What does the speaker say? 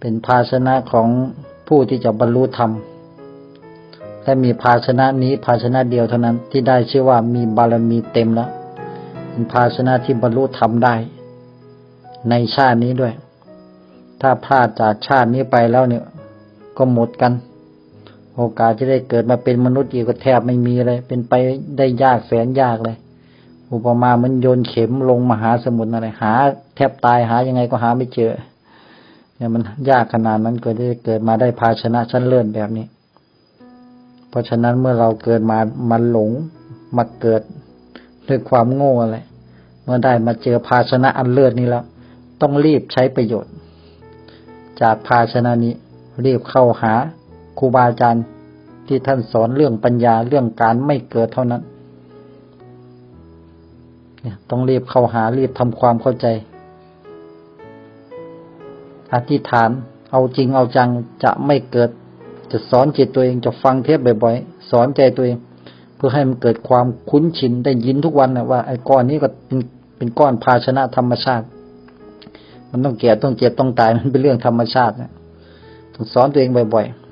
เป็นภาชนะของผู้ที่จะบรรลุธรรมและมีภาชนะนี้ภาชนะเดียวเท่านั้นที่ได้ชื่อว่ามีบารมีเต็มแล้วเป็นภาชนะที่บรรลุธรรมได้ ในชาตินี้ด้วย ถ้าพลาดจากชาตินี้ไปแล้วเนี่ย ก็หมดกัน โอกาสจะได้เกิดมาเป็นมนุษย์อีกก็แทบไม่มีเลย เป็นไปได้ยากแสนยากเลย อุปมาเหมันโยนเข็มลงมหาสมุทรอะไรหา แทบตายหายังไงก็หาไม่เจอ เนี่ยมันยากขนาดนั้นก็จะเกิดมาได้ภาชนะชั้นเลิศแบบนี้ เพราะฉะนั้นเมื่อเราเกิดมามันหลงมาเกิดด้วยความโง่อะไรเมื่อได้มาเจอภาชนะอันเลิศนี้แล้ว ต้องรีบใช้ประโยชน์ จากภาชนะนี้รีบเข้าหาครูบาอาจารย์ที่ท่านสอนเรื่องปัญญาเรื่องการไม่เกิดเท่านั้น เนี่ยต้องรีบเข้าหารีบทำความเข้าใจ อธิษฐาน เอาจริงเอาจังจะไม่เกิด จะสอนจิตตัวเองจะฟังเทปบ่อยๆ สอนใจตัวเอง เพื่อให้มันเกิดความคุ้นชินได้ยินทุกวันนะว่าไอ้ก้อนนี้ก็เป็นเป็นก้อนภาชนะธรรมชาติ มันต้องแก่ต้องเจ็บต้องตายมันเป็นเรื่องธรรมชาตินะต้องสอนตัวเองบ่อยๆ